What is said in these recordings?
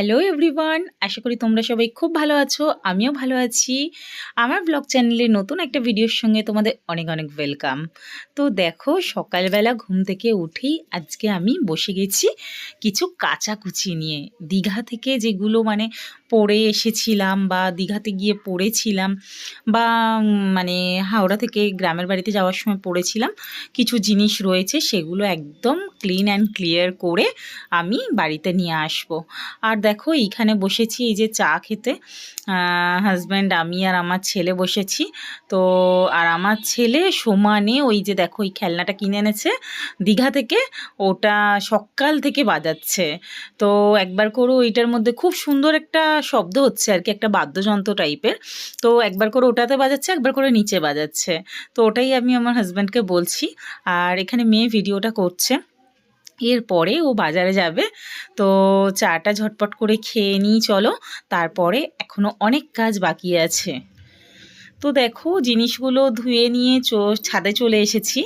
Hello everyone আশা করি তোমরা সবাই খুব ভালো আছো, আমিও ভালো আছি। আমার ব্লগ চ্যানেলে নতুন একটা ভিডিওর সঙ্গে তোমাদের অনেক অনেক ওয়েলকাম তো দেখো, সকালবেলা ঘুম থেকে উঠেই আজকে আমি বসে গেছি কিছু কাচাকুচি নিয়ে। দীঘা থেকে যেগুলো মানে পড়ে এসেছিলাম বা দীঘাতে গিয়ে পড়েছিলাম বা মানে হাওড়া থেকে গ্রামের বাড়িতে যাওয়ার সময় পড়েছিলাম, কিছু জিনিস রয়েছে সেগুলো একদম ক্লিন অ্যান্ড ক্লিয়ার করে আমি বাড়িতে নিয়ে আসব। আর দেখো এইখানে বসেছি এই যে চা খেতে হাজব্যান্ড আমি আর আমার ছেলে বসেছি। তো আর আমার ছেলে সমানে ওই যে দেখো ওই খেলনাটা কিনে এনেছে, দীঘা থেকে ওটা সকাল থেকে বাজাচ্ছে। তো একবার করে ওইটার মধ্যে খুব সুন্দর একটা শব্দ হচ্ছে আর কি, একটা বাদ্যযন্ত্র টাইপের তো একবার করে ওটাতে বাজাচ্ছে, একবার করে নিচে বাজাচ্ছে। তো ওটাই আমি আমার হাজব্যান্ডকে বলছি। আর এখানে মেয়ে ভিডিওটা করছে। এরপরে ও বাজারে যাবে। তো চাটা ঝটপট করে খেয়ে নিই, চলো। তারপরে এখনও অনেক কাজ বাকি আছে। তো দেখো জিনিসগুলো ধুয়ে নিয়ে চো, ছাদে চলে এসেছি।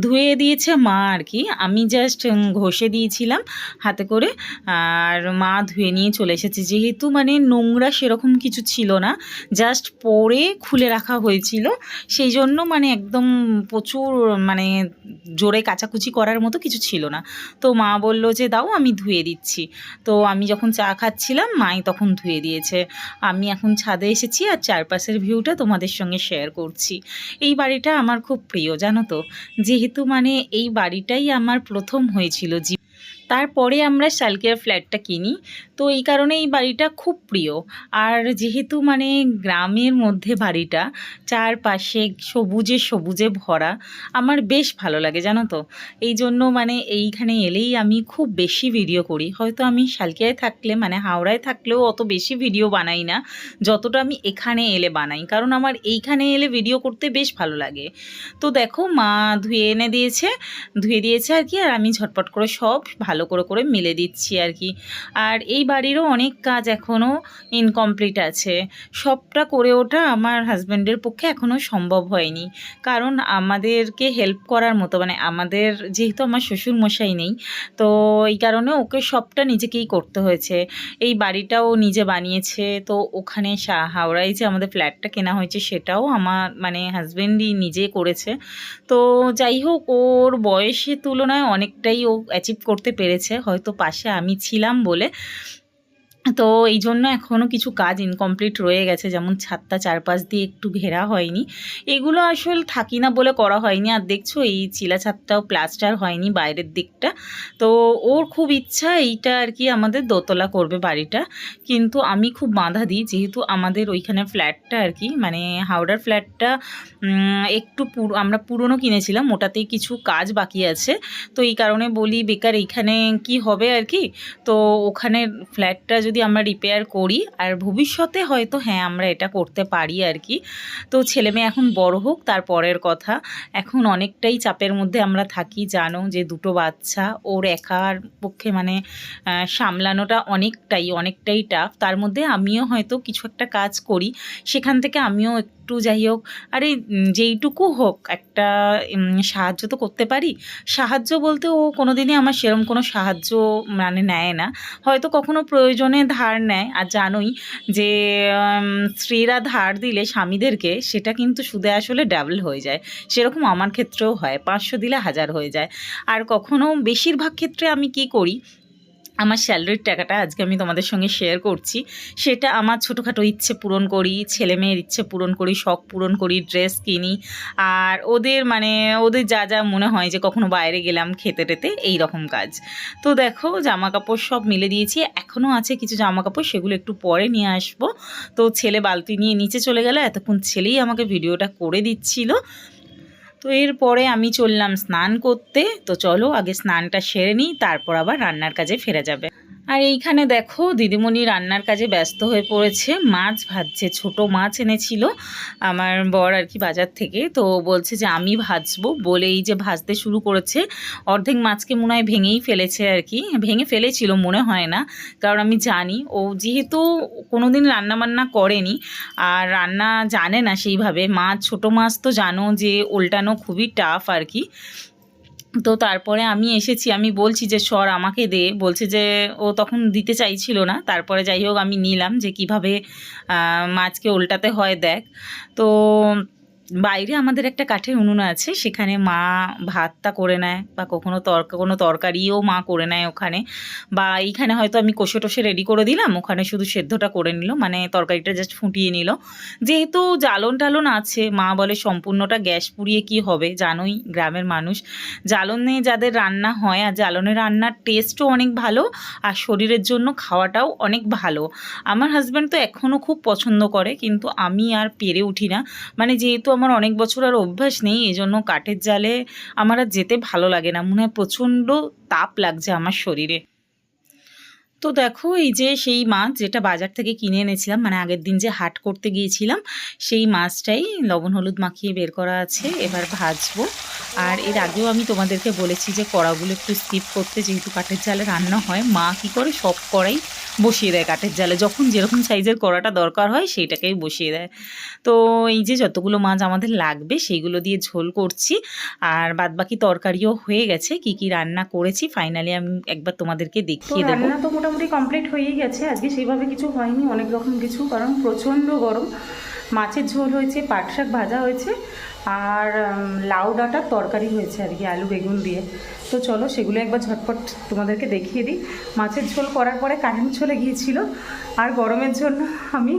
ধুয়ে দিয়েছে মা আর কি। আমি জাস্ট ঘষে দিয়েছিলাম হাতে করে। আর মা ধুয়ে নিয়ে চলে এসেছে। যেহেতু মানে নোংরা সেরকম কিছু ছিল না জাস্ট পরে খুলে রাখা হয়েছিল। সেই জন্য মানে একদম প্রচুর মানে জোরে কাচাকুচি করার মতো কিছু ছিল না। তো মা বলল যে, দাও, আমি ধুয়ে দিচ্ছি। তো আমি যখন চা খাচ্ছিলাম, মাই তখন ধুয়ে দিয়েছে। আমি এখন ছাদে এসেছি আর চারপাশের ভিউটা তোমাদের সঙ্গে শেয়ার করছি। এই বাড়িটা আমার খুব প্রিয়, জানো তো? যেহেতু মানে এই বাড়িটাই আমার প্রথম হয়েছিল তারপরে আমরা শালকের ফ্ল্যাটটা কিনি। তো এই কারণে এই বাড়িটা খুব প্রিয়। আর যেহেতু মানে গ্রামের মধ্যে বাড়িটা, চারপাশে সবুজে সবুজে ভরা, আমার বেশ ভালো লাগে, জানো তো? এই জন্য মানে এইখানে এলেই আমি খুব বেশি ভিডিও করি। হয়তো আমি শালকিয়ায় থাকলে মানে হাওড়ায় থাকলেও অত বেশি ভিডিও বানাই না, যতটা আমি এখানে এলে বানাই। কারণ আমার এইখানে এলে ভিডিও করতে বেশ ভালো লাগে। তো দেখো, মা ধুয়ে এনে দিয়েছে, ধুয়ে দিয়েছে আর কি, আর আমি ঝটপট করে সব ভালো করে করে মিলে দিচ্ছি আর কি। আর এই বাড়িরও অনেক কাজ এখনও ইনকমপ্লিট আছে। সবটা করে ওঠা আমার হাজব্যান্ডের পক্ষে এখনও সম্ভব হয়নি। কারণ আমাদেরকে হেল্প করার মতো মানে আমাদের যেহেতু আমার শ্বশুর মশাই নেই, তো এই কারণে ওকে সবটা নিজেকেই করতে হয়েছে। এই বাড়িটাও নিজে বানিয়েছে, তো ওখানে হাওড়ায় যে আমাদের ফ্ল্যাটটা কেনা হয়েছে সেটাও আমার মানে হাজব্যান্ডই নিজে করেছে। তো যাই হোক, ওর বয়সের তুলনায় অনেকটাই ও অ্যাচিভ করতে পেরেছে। হয়তো পাশে আমি ছিলাম বলে তো এই জন্য এখনও কিছু কাজ ইনকমপ্লিট রয়ে গেছে, যেমন ছাদটা চারপাশ দিয়ে একটু ঘেরা হয়নি। এগুলো আসল থাকি না বলে করা হয়নি। আর দেখছ, এই চিলা ছাদটাও প্লাস্টার হয়নি বাইরের দিকটা। তো ওর খুব ইচ্ছা এইটা আর কি আমাদের দোতলা করবে বাড়িটা। কিন্তু আমি খুব বাধা দিই, যেহেতু আমাদের ওইখানে ফ্ল্যাটটা আর কি মানে হাওড়ার ফ্ল্যাটটা একটু আমরা পুরনো কিনেছিলাম, ওটাতেই কিছু কাজ বাকি আছে। তো এই কারণে বলি, বেকার এইখানে কি হবে আর কি? তো ওখানে ফ্ল্যাটটা যদি আমরা রিপেয়ার করি, আর ভবিষ্যতে হয়তো হ্যাঁ আমরা এটা করতে পারি আর কি। তো ছেলে মেয়ে এখন বড় হোক, তার পরের কথা। এখন অনেকটাই চাপের মধ্যে আমরা থাকি, জানো যে দুটো বাচ্চা, ওর একার পক্ষে মানে সামলানোটা অনেকটাই অনেকটাই টাফ তার মধ্যে আমিও হয়তো কিছু একটা কাজ করি, সেখান থেকে আমিও একটু যাই হোক, আরে যেইটুকু হোক, একটা সাহায্য তো করতে পারি। সাহায্য বলতে ও কোনো দিনই আমার সেরম কোনো সাহায্য মানে নেয় না। হয়তো কখনো প্রয়োজনে ধার নেয়। আর জানোই যে স্ত্রীরা ধার দিলে স্বামীদেরকে সেটা কিন্তু সুদে আসলে ডাবল হয়ে যায়। সেরকম আমার ক্ষেত্রেও হয়। পাঁচশো দিলে হাজার হয়ে যায়। আর কখনো বেশিরভাগ ক্ষেত্রে আমি কি করি আমার স্যালারির টাকাটা আজকে আমি তোমাদের সঙ্গে শেয়ার করছি। সেটা আমার ছোটোখাটো ইচ্ছে পূরণ করি, ছেলে মেয়ের ইচ্ছে পূরণ করি, শখ পূরণ করি ড্রেস কিনি। আর ওদের মানে ওদের যা যা মনে হয় যে কখনো বাইরে গেলাম খেতে টেতে এই রকম কাজ। তো দেখো জামা কাপড় সব মিলে দিয়েছি। এখনও আছে কিছু জামা কাপড় সেগুলো একটু পরে নিয়ে আসব। তো ছেলে বালতি নিয়ে নিচে চলে গেল। এতক্ষণ ছেলেই আমাকে ভিডিওটা করে দিচ্ছিল। তো এরপরে আমি চললাম স্নান করতে। তো চলো আগে স্নানটা সেরে নিই, তারপর আবার রান্নার কাজে ফেরা যাবে। আর এইখানে দেখো দিদিমণি রান্নার কাজে ব্যস্ত হয়ে পড়েছে। মাছ ভাজছে, ছোট মাছ এনেছিল আমার বর আর কি বাজার থেকে। তো বলছে যে, আমি ভাজবো। বলে এই যে ভাজতে শুরু করেছে। অর্ধেক মাছকে মনে হয় ভেঙেই ফেলেছে আর কি। ভেঙে ফেলেছিল, মনে হয় না। কারণ আমি জানি, ও যেহেতু কোনো দিন রান্নাবান্না করেনি আর রান্না জানে না সেইভাবে। মাছ ছোট মাছ তো জানো যে উল্টানো খুবই টাফ আর কি। তো তারপরে আমি এসেছি, আমি বলছি যে, সর আমাকে দে। বলছে যে, ও তখন দিতে চাইছিল না। তারপরে যাই হোক, আমি নিলাম যে, কীভাবে মাছকে উল্টাতে হয় দেখ। তো বাইরে আমাদের একটা কাঠের উনুন আছে, সেখানে মা ভাতটা করে নেয় বা কখনো তরকা, কোনো তরকারিও মা করে নেয় ওখানে। বা এইখানে হয়তো আমি কষে টষে রেডি করে দিলাম, ওখানে শুধু সেদ্ধটা করে নিল মানে তরকারিটা জাস্ট ফুটিয়ে নিল। যেহেতু জ্বালন টালন আছে, মা বলে সম্পূর্ণটা গ্যাস পুড়িয়ে কি হবে জানোই গ্রামের মানুষ। জ্বালনে যাদের রান্না হয়, আর জ্বালনের রান্নার টেস্টও অনেক ভালো, আর শরীরের জন্য খাওয়াটাও অনেক ভালো। আমার হাজব্যান্ড তো এখনও খুব পছন্দ করে, কিন্তু আমি আর পেরে উঠি না। মানে যেহেতু আমার অনেক বছর আর অভ্যাস নেই এই জন্য কাঠের জালে আমার আর যেতে ভালো লাগে না। মনে হয় প্রচণ্ড তাপ লাগছে আমার শরীরে। তো দেখো এই যে সেই মাছ যেটা বাজার থেকে কিনে এনেছিলাম মানে আগের দিন যে হাট করতে গিয়েছিলাম সেই মাছটাই লবণ হলুদ মাখিয়ে বের করা আছে এবার ভাজবো। আর এর আগেও আমি তোমাদেরকে বলেছি যে কড়াগুলো একটু স্কিপ করতে যেহেতু কাঠের জালে রান্না হয় মা কী করে সব কড়াই বসিয়ে দেয় কাঠের জালে। যখন যেরকম সাইজের কড়াটা দরকার হয় সেইটাকেই বসিয়ে দেয়। তো এই যে যতগুলো মাছ আমাদের লাগবে সেইগুলো দিয়ে ঝোল করছি। আর বাদবাকি তরকারিও হয়ে গেছে কি কি রান্না করেছি ফাইনালি আমি একবার তোমাদেরকে দেখিয়ে দেবো। রান্না তো মোটামুটি কমপ্লিট হয়েই গেছে। আজকে সেইভাবে কিছু হয়নি, অনেক রকম কিছু, কারণ প্রচণ্ড গরম। মাছের ঝোল হয়েছে, পাট শাক ভাজা হয়েছে, আর লাউ ডাঁটার তরকারি হয়েছে আর কি, আলু বেগুন দিয়ে। তো চলো সেগুলো একবার ঝটপট তোমাদেরকে দেখিয়ে দিই। মাছের ঝোল করার পরে কারেন্ট চলে গিয়েছিল, আর গরমের জন্য আমি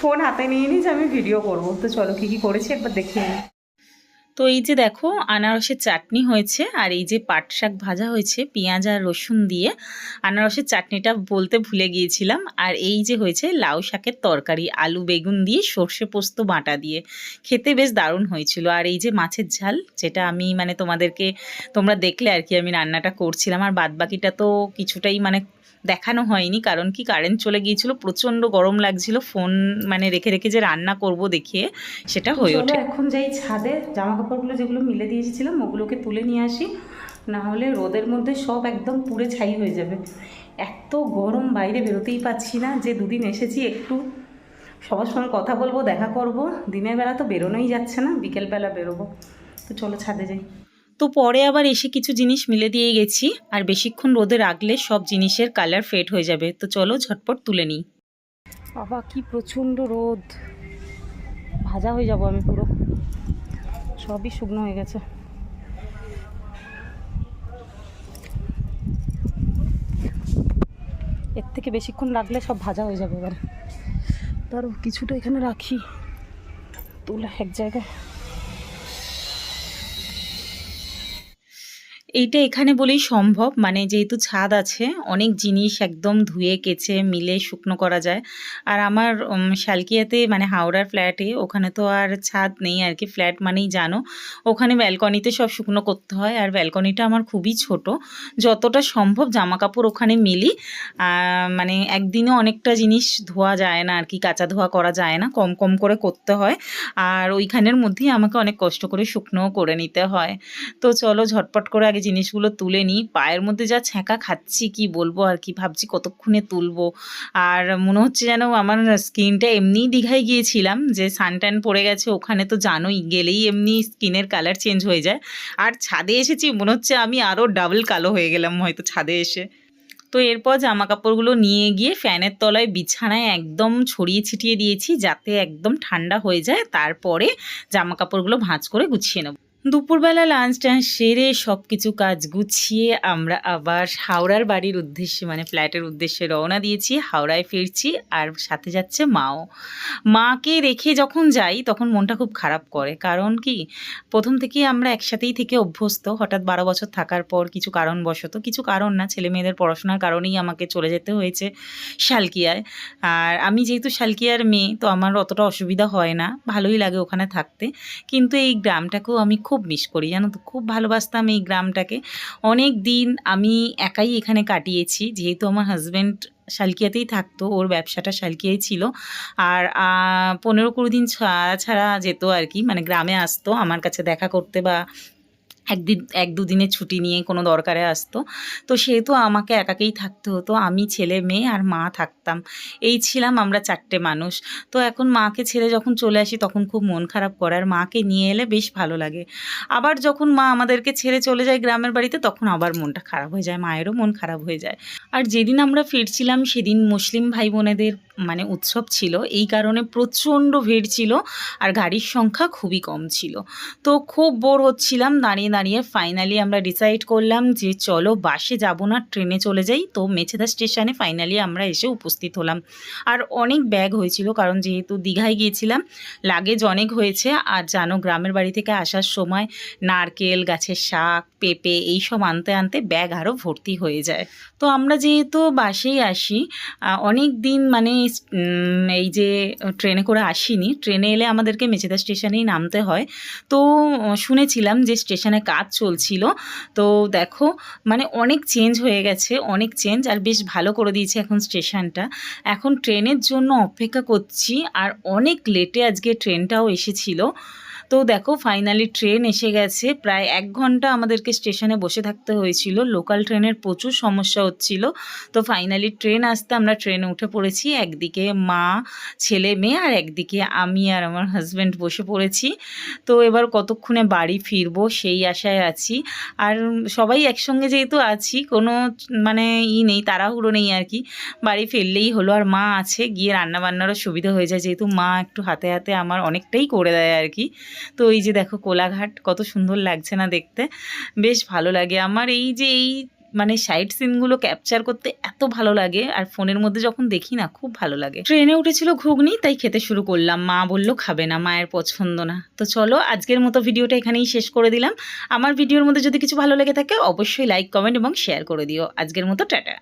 ফোন হাতে নিয়ে নিই যে আমি ভিডিও করব। তো চলো কী কী করেছি একবার দেখিয়ে নিই তো এই যে দেখো আনারসের চাটনি হয়েছে আর এই যে পাট শাক ভাজা হয়েছে, পেঁয়াজ আর রসুন দিয়ে। আনারসের চাটনিটা বলতে ভুলে গিয়েছিলাম। আর এই যে হয়েছে লাউ শাকের তরকারি, আলু বেগুন দিয়ে, সর্ষে পোস্ত বাটা দিয়ে। খেতে বেশ দারুণ হয়েছিল। আর এই যে মাছের ঝাল, যেটা আমি মানে তোমাদেরকে, তোমরা দেখলে আর কি, আমি রান্নাটা করছিলাম। আর বাদবাকিটা তো কিছুটাই মানে দেখানো হয়নি কারণ কি কারেন্ট চলে গিয়েছিল প্রচণ্ড গরম লাগছিল ফোন মানে রেখে রেখে যে রান্না করব দেখিয়ে সেটা হয়ে ওঠে। এখন যাই ছাদে জামা কাপড়গুলো যেগুলো মিলে দিয়ে এসেছিলাম ওগুলোকে তুলে নিয়ে আসি না হলে রোদের মধ্যে সব একদম পুড়ে ছাই হয়ে যাবে। এত গরম বাইরে বেরোতেই পাচ্ছি না যে দুদিন এসেছি একটু। সবার সঙ্গে কথা বলব দেখা করব দিনের বেলা তো বেরোনোই যাচ্ছে না বিকেলবেলা বেরোবো। তো চলো ছাদে যাই। তো পরে আবার এসে কিছু জিনিস মিলে দিয়ে গেছি। আর বেশিক্ষণ রোদে রাখলে সব জিনিসের কালার ফেড হয়ে যাবে। তো চলো ঝটপট তুলে নিই। বাবা, কি প্রচণ্ড রোদ। ভাজা হয়ে যাব আমি পুরো। সবই শুকনো হয়ে গেছে। এর থেকে বেশিক্ষণ রাখলে সব ভাজা হয়ে যাবে এবার। ধরো, কিছুটা এখানে রাখি। তুলে এক জায়গায়। এইটা এখানে বলেই সম্ভব। মানে যেহেতু ছাদ আছে, অনেক জিনিস একদম ধুয়ে, কেচে, মিলে শুকনো করা যায়। আর আমার শালকিয়াতে মানে হাওড়ার ফ্ল্যাটে, ওখানে তো আর ছাদ নেই আর কি ফ্ল্যাট মানেই জানো, ওখানে ব্যালকনিতে সব শুকনো করতে হয়। আর ব্যালকনিটা আমার খুবই ছোট। যতটা সম্ভব জামা কাপড় ওখানে মিলি। মানে একদিনে অনেকটা জিনিস ধোয়া যায় না আর কি কাঁচা ধোয়া করা যায় না, কম কম করে করতে হয়। আর ওইখানের মধ্যেই আমাকে অনেক কষ্ট করে শুকনোও করে নিতে হয়। তো চলো ঝটপট করে আগে জিনিসগুলো তুলে নিই। পায়ের মধ্যে যা ছ্যাঁকা খাচ্ছি, কি বলব আর কি ভাবছি কতক্ষণে তুলবো। আর মনে হচ্ছে যেন আমার স্কিনটা এমনিই দীঘায় গিয়েছিলাম যে সানট্যান পড়ে গেছে, ওখানে তো জানোই গেলেই এমনি স্কিনের কালার চেঞ্জ হয়ে যায়। আর ছাদে এসেছি, মনে হচ্ছে আমি আরও ডাবল কালো হয়ে গেলাম হয়তো ছাদে এসে। তো এরপর জামা কাপড়গুলো নিয়ে গিয়ে ফ্যানের তলায় বিছানায় একদম ছড়িয়ে ছিটিয়ে দিয়েছি যাতে একদম ঠান্ডা হয়ে যায়। তারপরে জামা কাপড়গুলো ভাঁজ করে গুছিয়ে নেব। দুপুরবেলা লাঞ্চ টাঞ্চ সেরে সব কিছু কাজ গুছিয়ে আমরা আবার হাওড়ার বাড়ির উদ্দেশ্যে মানে ফ্ল্যাটের উদ্দেশ্যে রওনা দিয়েছি। হাওড়ায় ফিরছি আর সাথে যাচ্ছে মাও। মাকে রেখে যখন যাই, তখন মনটা খুব খারাপ করে। কারণ কি? প্রথম থেকেই আমরা একসাথেই থেকে অভ্যস্ত। হঠাৎ বারো বছর থাকার পর কিছু কারণবশত, কিছু কারণ না, ছেলে মেয়েদের পড়াশোনার কারণেই আমাকে চলে যেতে হয়েছে শালকিয়ায়। আর আমি যেহেতু শালকিয়ার মেয়ে, তো আমার অতটা অসুবিধা হয় না। ভালোই লাগে ওখানে থাকতে। কিন্তু এই গ্রামটাকেও আমি খুব মিস করি, জানো তো? খুব ভালোবাসতাম এই গ্রামটাকে। অনেক দিন আমি একাই এখানে কাটিয়েছি, যেহেতু আমার হাজব্যান্ড শালকিয়াতেই থাকতো, ওর ব্যবসাটা শালকিয়াই ছিল। আর পনেরো কুড়ি দিন ছাড়া ছাড়া যেত আর কি মানে গ্রামে আসতো, আমার কাছে দেখা করতে বা একদিন, এক দুদিনের ছুটি নিয়ে কোনো দরকারে আসতো। তো সেহেতু আমাকে একাকেই থাকতে হতো, আমি ছেলে, মেয়ে আর মা থাকতাম। এই ছিলাম আমরা চারটে মানুষ। তো এখন মাকে ছেড়ে যখন চলে আসি তখন খুব মন খারাপ করে আর মাকে নিয়ে এলে বেশ ভালো লাগে। আবার যখন মা আমাদেরকে ছেড়ে চলে যায় গ্রামের বাড়িতে তখন আবার মনটা খারাপ হয়ে যায়, মায়েরও মন খারাপ হয়ে যায়। আর যেদিন আমরা ফিরছিলাম সেদিন মুসলিম ভাই বোনেদের মানে উৎসব ছিল, এই কারণে প্রচণ্ড ভিড় ছিল আর গাড়ির সংখ্যা খুবই কম ছিল। তো খুব বোর হচ্ছিলাম, দাঁড়িয়ে দাঁড়িয়ে ফাইনালি আমরা ডিসাইড করলাম যে চলো বাসে যাব না, ট্রেনে চলে যাই। তো মেছেদা স্টেশনে ফাইনালি আমরা এসে উপস্থিত হলাম। আর অনেক ব্যাগ হয়েছিল কারণ যেহেতু দীঘায় গিয়েছিলাম লাগেজ অনেক হয়েছে। আর জানো গ্রামের বাড়ি থেকে আসার সময় নারকেল, গাছের শাক, পেঁপে এইসব আনতে আনতে ব্যাগ আরও ভর্তি হয়ে যায়। তো আমরা যেহেতু বাসেই আসি অনেক দিন মানে এই যে ট্রেনে করে আসিনি। ট্রেনে এলে আমাদেরকে মেচেদা স্টেশনেই নামতে হয়। তো শুনেছিলাম যে স্টেশনে কাজ চলছিল। তো দেখো মানে অনেক চেঞ্জ হয়ে গেছে, অনেক চেঞ্জ, আর বেশ ভালো করে দিয়েছে এখন স্টেশনটা। এখন ট্রেনের জন্য অপেক্ষা করছি, আর অনেক লেটে আজকে ট্রেনটাও এসেছিল। তো দেখো ফাইনালি ট্রেন এসে গেছে। প্রায় এক ঘণ্টা আমাদেরকে স্টেশনে বসে থাকতে হয়েছিল। লোকাল ট্রেনের প্রচুর সমস্যা হচ্ছিল। তো ফাইনালি ট্রেন আসতে আমরা ট্রেনে উঠে পড়েছি। একদিকে মা, ছেলে, মেয়ে আর একদিকে আমি আর আমার হাজব্যান্ড বসে পড়েছি। তো এবার কতক্ষণে বাড়ি ফিরবো সেই আশায় আছি। আর সবাই একসঙ্গে যেহেতু আছি, কোনো মানে ই নেই, তাড়াহুড়ো নেই আর কি। বাড়ি ফিরলেই হলো। আর মা আছে, গিয়ে রান্না বান্নারও সুবিধা হয়ে যায়। যেহেতু মা একটু হাতে হাতে আমার অনেকটাই করে দেয় আর কি। তো এই যে দেখো কোলাঘাট, কত সুন্দর লাগছে না দেখতে। বেশ ভালো লাগে। আমার এই যে এই মানে সাইড সিনগুলো ক্যাপচার করতে এত ভালো লাগে। আর ফোনের মধ্যে যখন দেখি না, খুব ভালো লাগে। ট্রেনে উঠেছিল ঘুগনি, তাই খেতে শুরু করলাম। মা বলল, খাবে না, মায়ের পছন্দ না। তো চলো, আজকের মতো ভিডিওটা এখানেই শেষ করে দিলাম। আমার ভিডিওর মধ্যে যদি কিছু ভালো লেগে থাকে, অবশ্যই লাইক কমেন্ট এবং শেয়ার করে দিও। আজকের মতো টাটা।